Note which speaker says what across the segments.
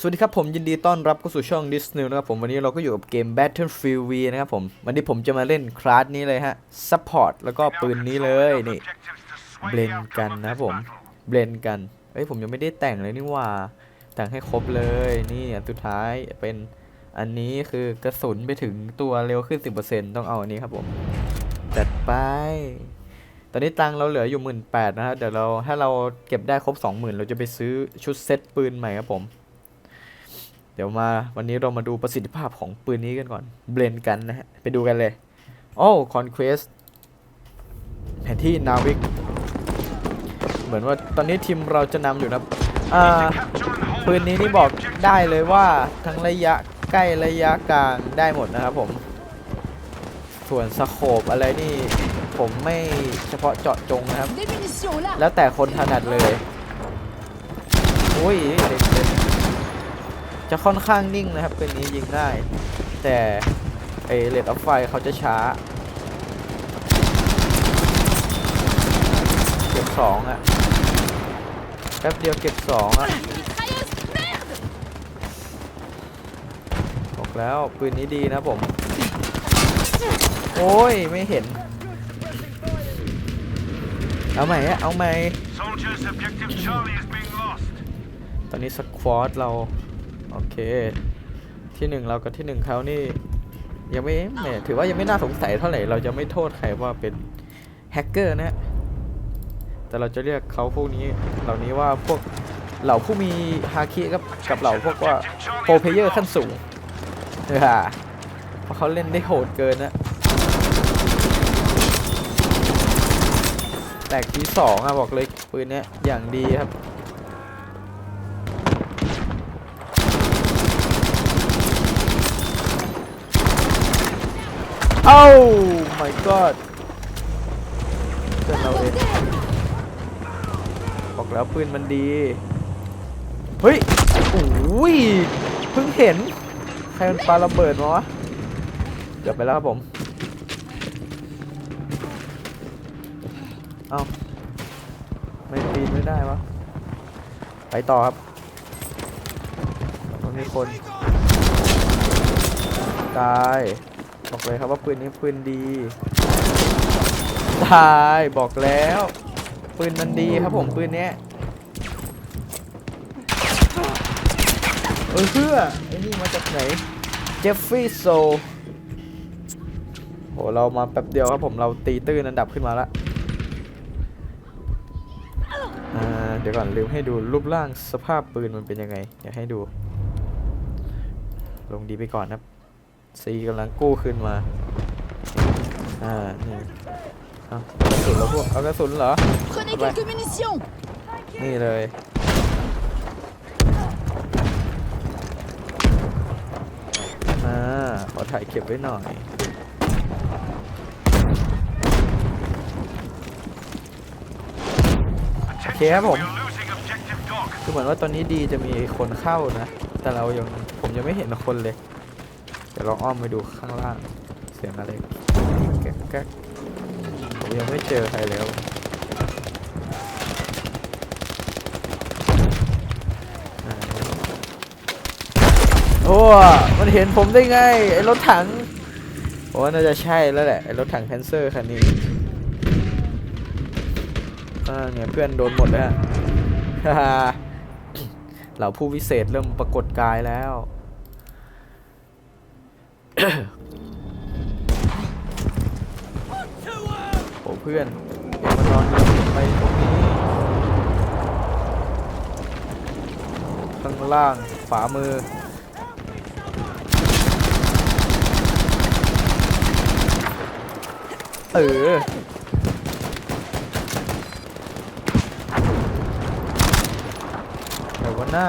Speaker 1: สวัสดีครับผมยินดีต้อนรับเข้าสู่ช่อง Dis New นะครับผมวันนี้เราก็อยู่กับเกม Battlefield V นะครับผมวันนี้ผมจะมาเล่นคลาสนี้เลยฮะ Support แล้วก็ปืนนี้เลยนี่เบลนกันนะผมเบลนกันเอ้ยผมยังไม่ได้แต่งเลยนี่ว่า แต่งให้ครบเลยนี่อันสุดท้ายเป็นอันนี้คือกระสุนไปถึงตัวเร็วขึ้น 10%ต้องเอาอันนี้ครับผมจัดไป ตอนนี้ตังเราเหลืออยู่หมื่นแปดนะครับเดี๋ยวเราถ้าเราเก็บได้ครบ 20,000 เราจะไปซื้อชุดเซตปืนใหม่ครับผม ดี๋ยวมาวันนี้เรามาดูประสิทธิภาพของปืนนี้กันก่อน เบลนกันนะฮะ ไปดูกันเลย โอ้คอนเควสแผนที่นาวิก เหมือนว่าตอนนี้ทีมเราจะนำอยู่นะปืนนี้นี่บอกได้เลยว่าทั้งระยะใกล้ระยะกลางได้หมดนะครับผม ส่วนสโคปอะไรนี่ ผมไม่เฉพาะเจาะจงนะครับ แล้วแต่คนถนัดเลย อุ้ยเด็ก จะค่อนข้างนิ่งนะครับเป็นนี้ยิงได้ แต่ไอเลดออฟไฟเขาจะช้าเก็บสองอะแป๊บเดียวเก็บสองอะ
Speaker 2: Mitrailleuse Merde
Speaker 1: บอกแล้วปืนนี้ดีนะผม โอ้ย ไม่เห็น เอาใหม่อะเอาใหม่
Speaker 3: Soldiers, objective Charlie is being lost.
Speaker 1: ตอนนี้สควอตเรา โอเค ที่หนึ่งเรากับที่หนึ่งเขานี่ ยังไม่แหมถือว่ายังไม่น่าสงสัยเท่าไหร่เราจะไม่โทษใครว่าเป็นแฮกเกอร์นะ แต่เราจะเรียกเขาพวกนี้เหล่านี้ว่าพวกเหล่าผู้มีฮาคิกับกับเหล่าพวกว่าโปรเพเยอร์ขั้นสูงเออเพราะเขาเล่นได้โหดเกินนะแตกทีสองอะบอกเลยปืนเนี้ยอย่างดีครับ อ้า my god เจอเราเองบอกแล้วปืนมันดี เฮ้ยโอ้ยเพิ่งเห็น ใครมันปาระเบิดมาวะเกือบไปแล้วครับผม เอ้าไม่ปีนไม่ได้วะ ไปต่อครับตรงนี้คน ตาย บอกเลยครับว่าปืนนี้ปืนดีตายบอกแล้วปืนมันดีครับผมปืนเนี้ยเออเพื่อไอ้นี่มาจากไหนเจฟฟี่โซโหเรามาแป๊บเดียวครับผมเราตีตื้นอันดับขึ้นมาละเดี๋ยวก่อนลืมให้ดูรูปร่างสภาพปืนมันเป็นยังไงอยากให้ดู ลงดีไปก่อนนะครับ ซีกำลังกู้ขึ้นมา อ่านี่เอากระสุนแล้วพวกเอากระสุนเหรอ
Speaker 2: Prenez
Speaker 1: Ouais.
Speaker 2: quelques munitions
Speaker 1: นี่เลยอ่าขอถ่ายเก็บไว้หน่อย Okay,
Speaker 3: Attention,
Speaker 1: bom.
Speaker 3: we are losing objective dog.
Speaker 1: คือเหมือนว่าตอนนี้ดีจะมีคนเข้านะ แต่เรายังผมยังไม่เห็นคนเลยเดี๋ยวลองอ้อมไปดูข้างล่าง เสียงอะไรแก๊กแก๊กผมยังไม่เจอใครแล้วโอ้มันเห็นผมได้ไง ไอ้รถถังผมว่าน่าจะใช่แล้วแหละ ไอ้รถถังแพนเซอร์คันนี้อ่าเนี่ยเพื่อนโดนหมดแล้วฮ่าเหล่าผู้วิเศษเริ่มปรากฏกายแล้ว โอ้เพื่อนเอ็มานอนเดินไปตรงนี้ข้างล่างฝามือเออแต่ว่าหน้า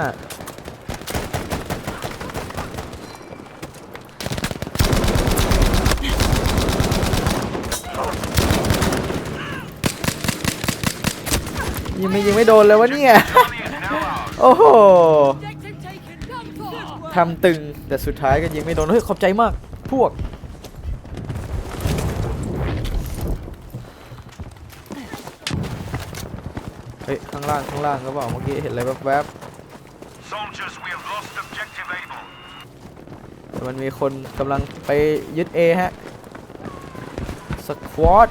Speaker 1: ยิงไม่ยิงไม่โดนเลยวะเนี่ย
Speaker 3: Charlie is now ours.
Speaker 1: โอ้โห
Speaker 2: Objective taken Come for
Speaker 1: ทำตึงแต่สุดท้ายก็ยิงไม่โดน เฮ้ย ขอบใจมาก พวก เฮ้ย ข้างล่าง ข้างล่างก็บอกเมื่อกี้เห็นอะไรแวบ
Speaker 3: Soldiers, we have lost Lost objective Able.
Speaker 1: แต่มันมีคนกำลังไปยึด A ฮะ สควอตส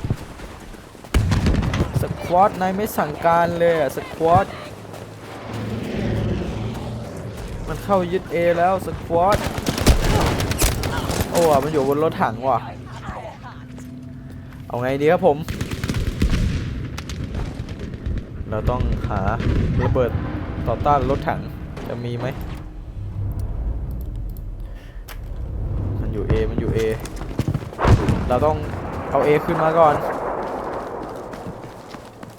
Speaker 1: ควอตนายไม่สั่งการเลยอะสควอตมันเข้ายึด A แล้วสควอตโอ้อะมันอยู่บนรถถังว่ะ เอาไงดีครับผม เราต้องหาระเบิดต่อต้านรถถังจะมีไหม มันอยู่ A มันอยู่ A เราต้องเอา A ขึ้นมาก่อน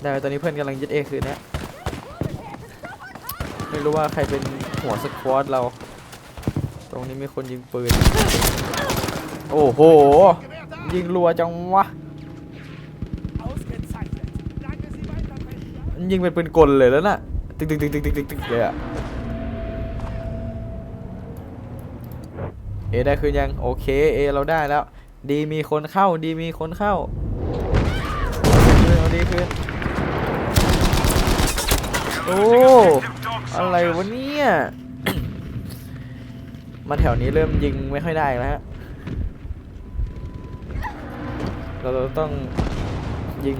Speaker 1: ได้ตอนนี้เพื่อนกำลังยึด A คืนเนี้ยไม่รู้ว่าใครเป็นหัวสควอตเรา ตรงนี้มีคนยิงปืน โอ้โห ยิงรัวจังวะ ยิงเป็นปืนกลเลยแล้วน่ะ ตึกตึกตึกตึกตึกตึกตึกเลยอะเอได้คืนยังโอเคเอเราได้แล้ว ดีมีคนเข้าดีมีคนเข้าเอาดีคืน โอ้ อะไรวะเนี่ย มาแถวนี้เริ่มยิงไม่ค่อยได้แล้วฮะ เราต้องยิง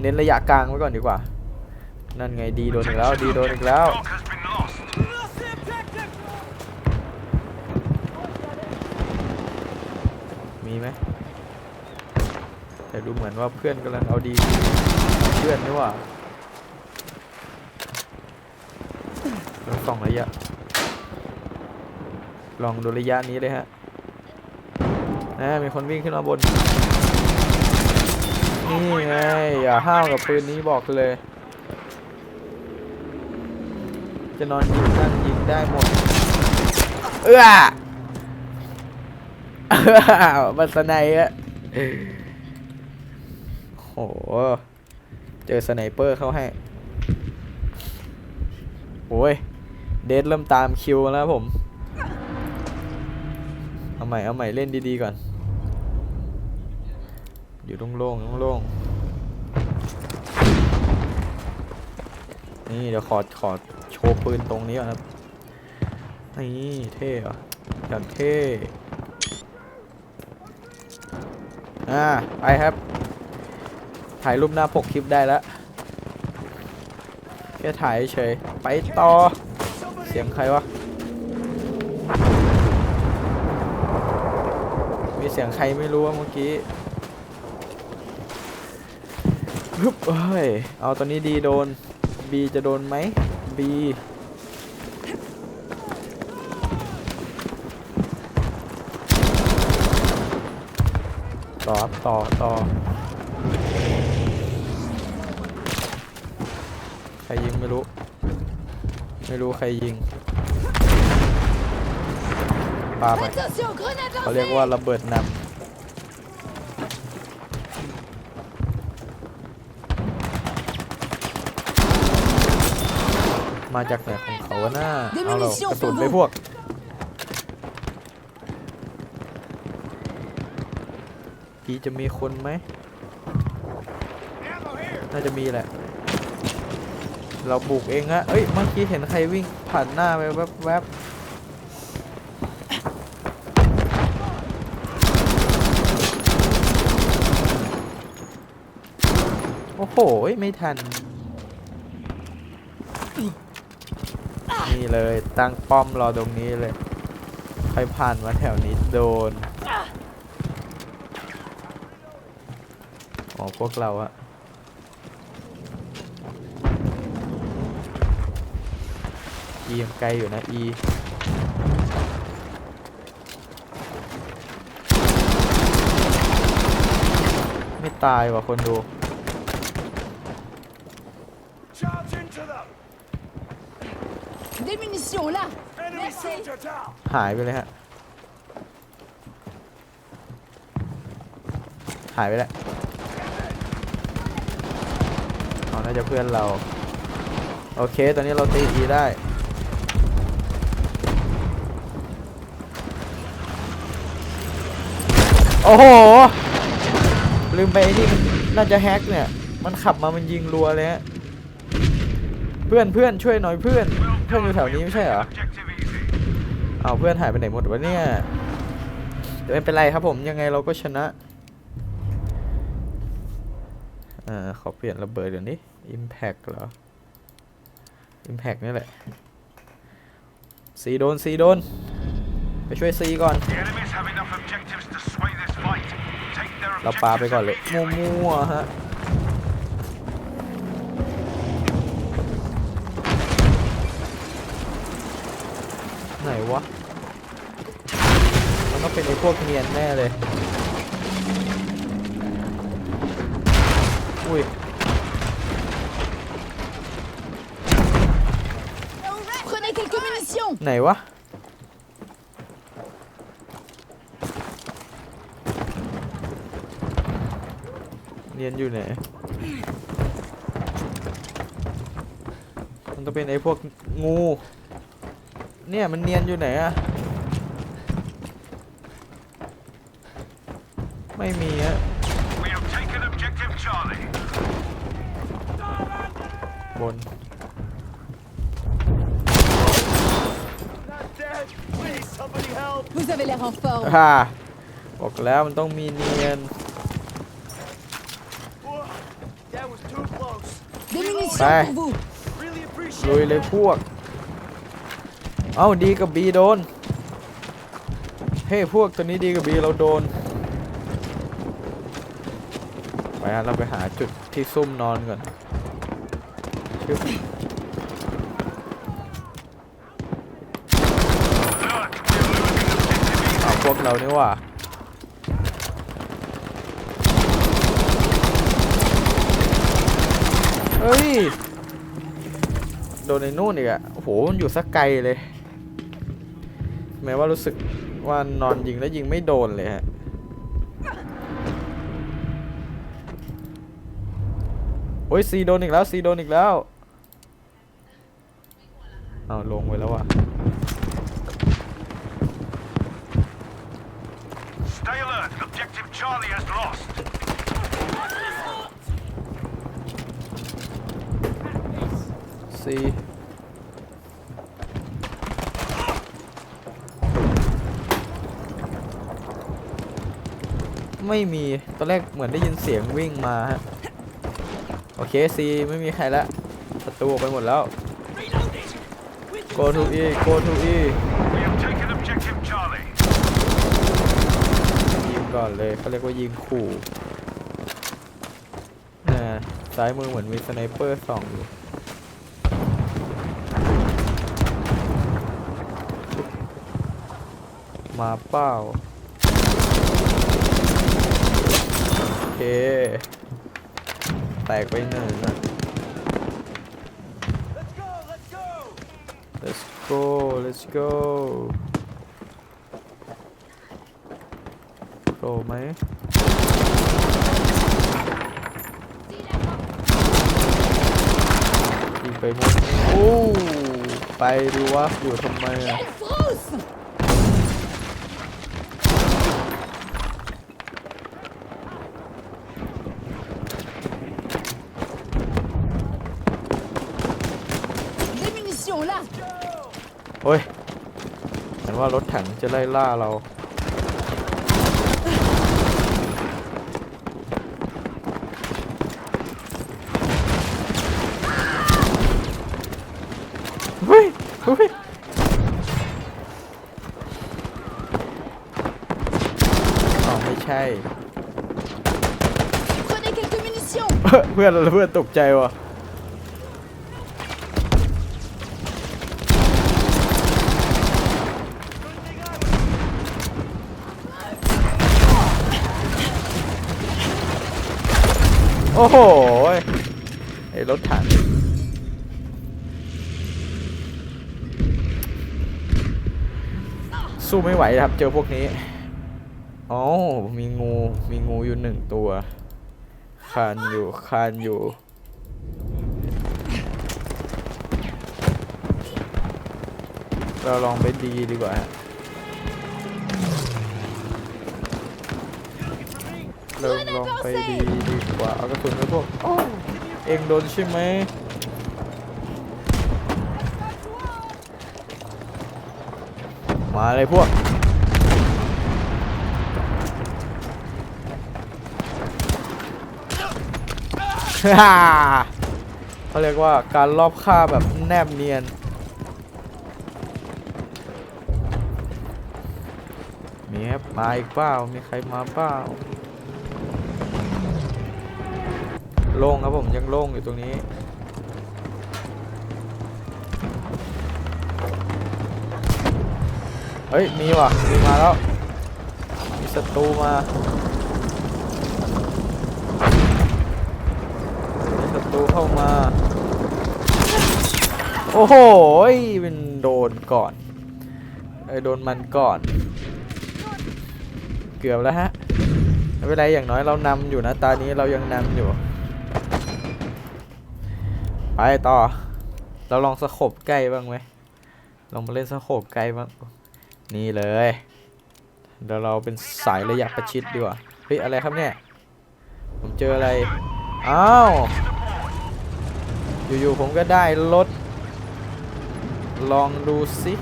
Speaker 1: เน้นระยะกลางไว้ก่อนดีกว่า นั่นไงดีโดนอีกแล้ว ดีโดนอีกแล้ว มีไหมแต่ดูเหมือนว่าเพื่อนกำลังเอาดี เพื่อนนี่ว่าลอง ส่องระยะ ลองดูระยะนี้เลยฮะนะมีคนวิ่งขึ้นมาบน นี่ไงอย่าห้าวกับปืนนี้บอกเลย จะนอนยิงนั่งยิงได้หมด เอื้อบัสไนอะโห เจอสไนเปอร์เข้าให้ โอ้ย เดทเริ่มตามคิวแล้วผม เอาใหม่เอาใหม่เล่นดีๆก่อน อยู่โล่งๆโล่งๆนี่เดี๋ยวขอขอโชว์ปืนตรงนี้ก่อนครับ นี่เท่เหรออย่างเท่อ่าไปครับ ถ่ายรูปหน้าปกคลิปได้แล้วแค่ถ่ายเฉย ไปต่อ สียงใครวะ มีเสียงใครไม่รู้ว่าเมื่อกี้ฮึบเฮ้ย เอาตอนนี้ดีโดน B จะโดนไหม B ต่อต่อต่อใครยิงไม่รู้ ไม่รู้ใครยิงปาไป
Speaker 2: Attention, grenade
Speaker 1: เขาเรียกว่าระเบิดนำมาจากไหนของเขาวะหน้าเอาเรากระสุนไปพวก พีจะมีคนไหม น่าจะมีแหละ เราบุกเองฮะเอ้ย เมื่อกี้เห็นใครวิ่งผ่านหน้าไปแวบแวบโอ้โห ไม่ทัน นี่เลย ตั้งป้อมรอตรงนี้เลย ใครผ่านมาแถวนี้โดน อ๋อ พวกเราอะ อียังไกลอยู่นะอีไม่ตายว่ะคนดู
Speaker 3: Charge into them.
Speaker 2: Des munitions là
Speaker 3: Enemy
Speaker 2: Merci.
Speaker 3: soldier down.
Speaker 1: หายไปเลยฮะ หายไปแล้วเอาน่าจะเพื่อนเรา โอเค ตอนนี้เราตีอีได้ โอ้โห ลืมไปไอ้นี่มันน่าจะแฮกเนี่ย มันขับมามันยิงรัวเลยฮะ เพื่อนเพื่อนช่วยหน่อยเพื่อน เพื่อนอยู่แถวนี้ไม่ใช่เหรอ เอาเพื่อนหายไปไหนหมดวะเนี่ยแต่ไม่เป็นไรครับผมยังไงเราก็ชนะอ่าขอเปลี่ยนระเบิดเดี๋ยวนี้ Impact เหรอ Impact นี่แหละซีโดนซีโดน ไปช่วยซีก่อน เราปาไป
Speaker 3: objectives
Speaker 1: ก่อนเลย
Speaker 3: immediately.
Speaker 1: มั่วๆฮะไหนวะ มันต้องเป็นไอ้พวกเนียนแน่เลย อุ้ย
Speaker 2: Prenez quelques munitions
Speaker 1: ไหนวะ เนียนอยู่ไหน มันต้องเป็นไอ้พวกงู เนี่ยมันเนียนอยู่ไหนอะไม่มีอะ
Speaker 3: We have taken objective Charlie.
Speaker 1: บน
Speaker 3: Not dead. Please, somebody help.
Speaker 2: Vous avez l'air en forme.
Speaker 1: ฮ่าบอกแล้วมันต้องมีเนียน
Speaker 2: Des munitions
Speaker 1: Ouais.
Speaker 2: pour vous.
Speaker 3: Really
Speaker 1: ลุยเลยพวก เอ้าดีกับบีโดน เฮ้พวกตัวนี้ดีกับบีเราโดน ไปฮะเราไปหาจุดที่ซุ่มนอนก่อนชึบเอาพวกเรานี่ว่า ฮ้ย โดนในนู่นอีกอะโอ้โห มันอยู่สักไกลเลย แม้ว่ารู้สึกว่านอนยิงแล้วยิงไม่โดนเลยฮะ โอ้ยซีโดนอีกแล้วซีโดนอีกแล้ว เอาลงไปแล้วว่ะ
Speaker 3: Stay alert. Objective Charlie has lost.
Speaker 1: ซีไม่มี ตอนแรกเหมือนได้ยินเสียงวิ่งมาฮะ โอเคซีไม่มีใครละประตูไปหมดแล้ว go to E go to E
Speaker 3: We have taken objective Charlie.
Speaker 1: ยิงก่อนเลยเขาเรียกว่ายิงขู่น่ะซ้ายมือเหมือนมีสไนเปอร์ส่องอยู่ มาเป้าโอเค แตกไปหนึ่งนะ
Speaker 3: Let's go. Let's go.
Speaker 1: go let's go โผล่ไหมยิงไปหมดโอ้ ไปดูว่าอยู่ทำไมอะ
Speaker 2: Quelle frousse 'Des munitions là
Speaker 1: โอ้ยเหมือนว่ารถถังจะไล่ล่าเรา เฮ้ยเฮ้ยอ๋อไม่ใช่
Speaker 2: Prenez quelques munitions
Speaker 1: เพื่อนเพื่อนตกใจว่ะ โอ้โหไอ้รถถังสู้ไม่ไหวครับ เจอพวกนี้อ๋อมีงู มีงูอยู่หนึ่งตัวคานอยู่คานอยู่ เราลองไปดีดีกว่าฮะ เราลองไปดีดีกว่าเอากระสุนไปพวกโอ้เองโดนใช่ไหมมาเลยพวกฮ่าเขาเรียกว่าการลอบฆ่าแบบแนบเนียน มีครับมาอีกเปล่า มีใครมาเปล่า โล่งครับผมยังโล่งอยู่ตรงนี้ เฮ้ย มีว่ะ มีมาแล้ว มีศัตรูมามีศัตรูเข้ามา โอ้โหเป็นโดนก่อนเอ้โดนมันก่อน เกือบแล้วฮะไม่เป็นไรอย่างน้อยเรานำอยู่นะตานี้เรายังนำอยู่ ไปต่อ เราลองสโคบใกล้บ้างไหมลองมาเล่นสโคบใกล้บ้าง นี่เลย เดี๋ยวเราเป็นสายระยะประชิดดีกว่า เฮ้ย อะไรครับเนี่ย ผมเจออะไร อ้าว อยู่ๆผมก็ได้รถ ลองดูสิ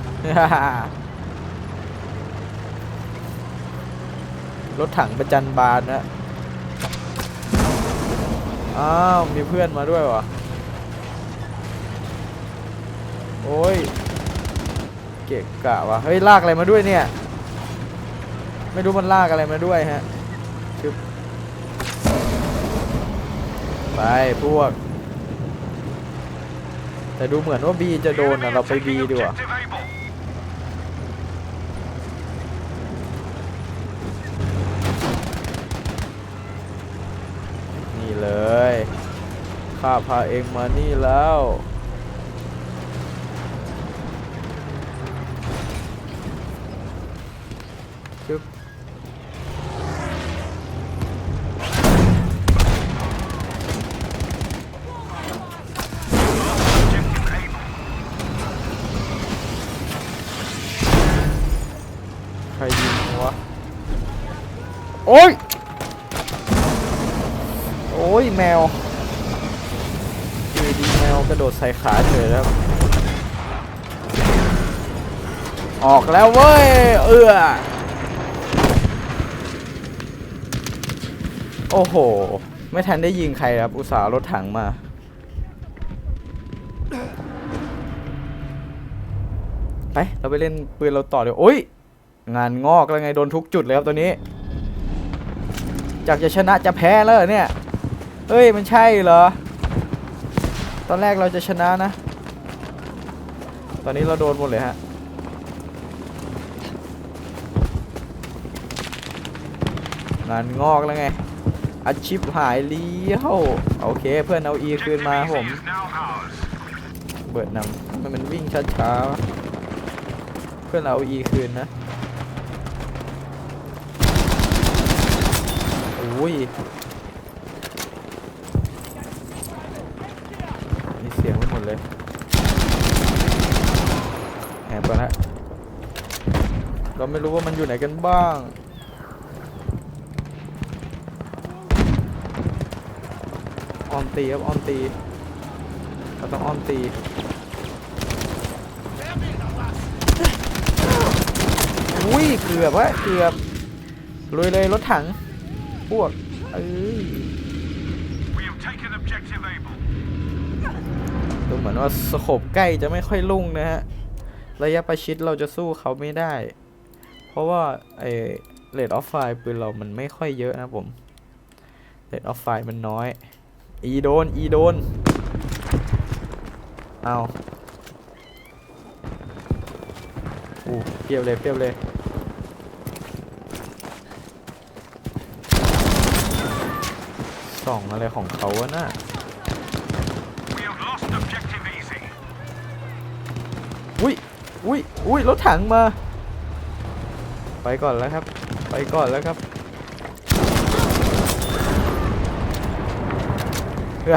Speaker 1: รถถังประจันบานนะ อ้าว มีเพื่อนมาด้วยวะ โอ้ย เกะกะวะเฮ้ยลากอะไรมาด้วยเนี่ย ไม่รู้มันลากอะไรมาด้วยฮะชึบไปพวก แต่ดูเหมือนว่าบีจะโดนนะเราไปบีดีกว่านี่เลยข้าพาเองมานี่แล้ว โอ้ย โอ้ยแมวอยู่ดีแมวกระโดดใส่ขาเฉยแล้ว ออกแล้วเว้ย เอื้อโอ้โห ไม่ทันได้ยิงใครครับ อุตส่าห์รถถังมา ไป เราไปเล่นปืนเราต่อเดี๋ยวโอ้ย งานงอกแล้วไง โดนทุกจุดเลยครับตัวนี้ จากจะชนะจะแพ้แล้วเนี่ยเฮ้ยมันใช่เหรอ ตอนแรกเราจะชนะนะ ตอนนี้เราโดนหมดเลยฮะงานงอกแล้วไงอาชิปหายเลี้ยวโอเคเพื่อนเอาอีคืนมาผม เบิดนำทำไมมันวิ่งช้าๆเพื่อนเราเอาอีคืนนะ อ้ยมีเสียงไปหมดเลยแอบก่อนฮะเราไม่รู้ว่ามันอยู่ไหนกันบ้างออมตีครับออมตีเราต้องอ้อมตีอุ้ยเกือบวะเกือบลุยเลยรถถัง พวก เอ้ย
Speaker 3: We have taken objective Able.
Speaker 1: ดูเหมือนว่าสโคบใกล้จะไม่ค่อยลุ่งนะฮะ ระยะประชิดเราจะสู้เขาไม่ได้ เพราะว่าไอเลดออฟไฟปืนเรามันไม่ค่อยเยอะนะผมเลดออฟไฟมันน้อย อีโดน อีโดน เอาอู้เปรียบเลยเปรียบเลย ส่องอะไรของเขาวะน่ะอุ้ยอุ้ยอุ้ยรถถังมา ไปก่อนแล้วครับ ไปก่อนแล้วครับ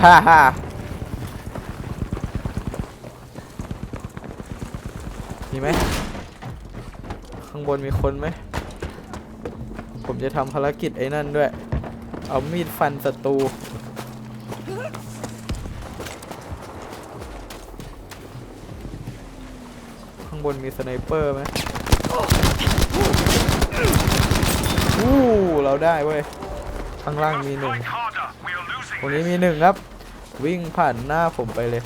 Speaker 1: ฮ่าฮ่ามีไหมข้างบนมีคนไหม ผมจะทำภารกิจไอ้นั่นด้วย เอามีดฟันศัตรูข้างบนมีสไนเปอร์ไหมอู้เราได้เว้ย ข้างล่างมีหนึ่งตรงนี้มีหนึ่งครับ วิ่งผ่านหน้าผมไปเลย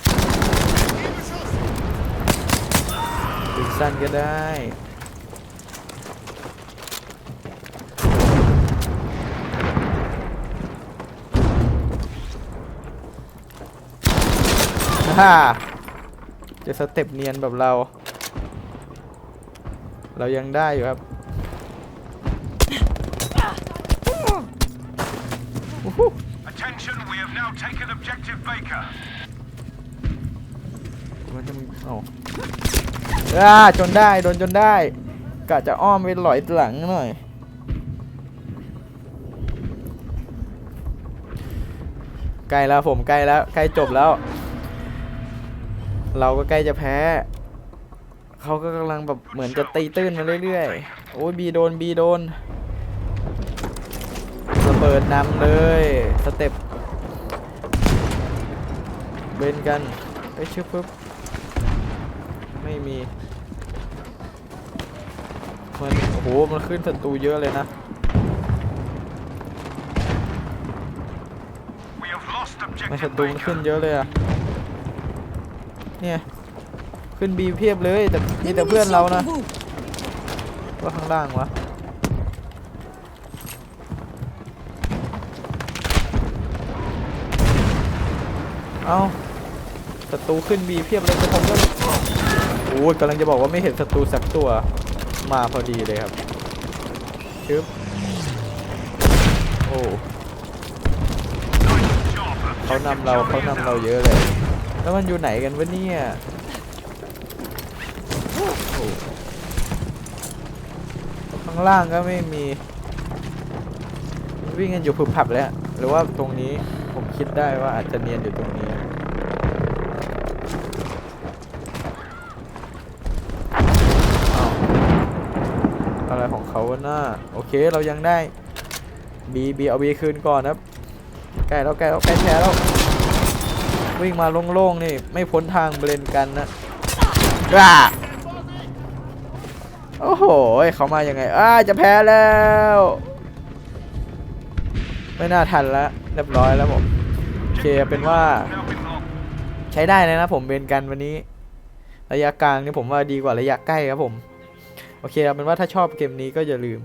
Speaker 1: ดึงสั้นก็ได้ ฮ่าจะสเต็ปเนียนแบบเรา เรายังได้อยู่ครับโอ้โห
Speaker 3: Attention, we have now taken objective Baker.
Speaker 1: มันจะมีเอ้าอ่าจนได้ โดนจนได้กะจะอ้อมไปหลอยหลังหน่อยใกล้แล้วผมใกล้แล้วใกล้จบแล้ว เราก็ใกล้จะแพ้ เขาก็กำลังแบบเหมือนจะตีตื้นมาเรื่อยๆ โอ้ยบีโดนบีโดนระเบิดนำเลยสเต็ปเบนกันไปชึบปึ๊บไม่มีมันโอ้โหมันขึ้นศัตรูเยอะเลยนะ
Speaker 3: We have lost
Speaker 1: มันศั
Speaker 3: objective
Speaker 1: ตรูมันขึ้น
Speaker 3: Baker.
Speaker 1: เยอะเลยอะ เนี่ย ขึ้นบีเพียบเลยแต่มีแต่เพื่อนเรานะว่าข้างล่างวะเอาศัตรูขึ้นบีเพียบเลยแต่ผมก็โอ้ยกำลังจะบอกว่าไม่เห็นศัตรูสักตัวมาพอดีเลยครับชึบโอ้เขานำเราเขานำเราเยอะเลย แล้วมันอยู่ไหนกันวะเนี่ยข้างล่างก็ไม่มี วิ่งกันอยู่ผึบผับแล้ว หรือว่าตรงนี้ผมคิดได้ว่าอาจจะเนียนอยู่ตรงนี้อ้าอะไรของเขาวะหน้าโอเคเรายังได้บีบีเอาบีคืนก่อนนะครับใกล้แล้วใกล้แล้วใกล้แพ้แล้ว วิ่งมาโล่งๆนี่ ไม่พ้นทางเบรนกันนะว้าโอ้โหเขามายังไงอ้าจะแพ้แล้ว ไม่น่าทันแล้วเรียบร้อยแล้วผมโอเคเป็นว่า
Speaker 3: Now been lost.
Speaker 1: ใช้ได้เลยนะผมเบนกันวันนี้ ระยะกลางนี่ผมว่าดีกว่าระยะใกล้ครับผม โอเคเอาเป็นว่าถ้าชอบเกมนี้ก็อย่าลืม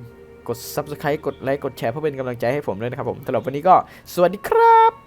Speaker 1: กด subscribe กดไลค์ กดแชร์เพื่อเป็นกำลังใจให้ผมด้วยนะครับผมสำหรับวันนี้ก็สวัสดีครับ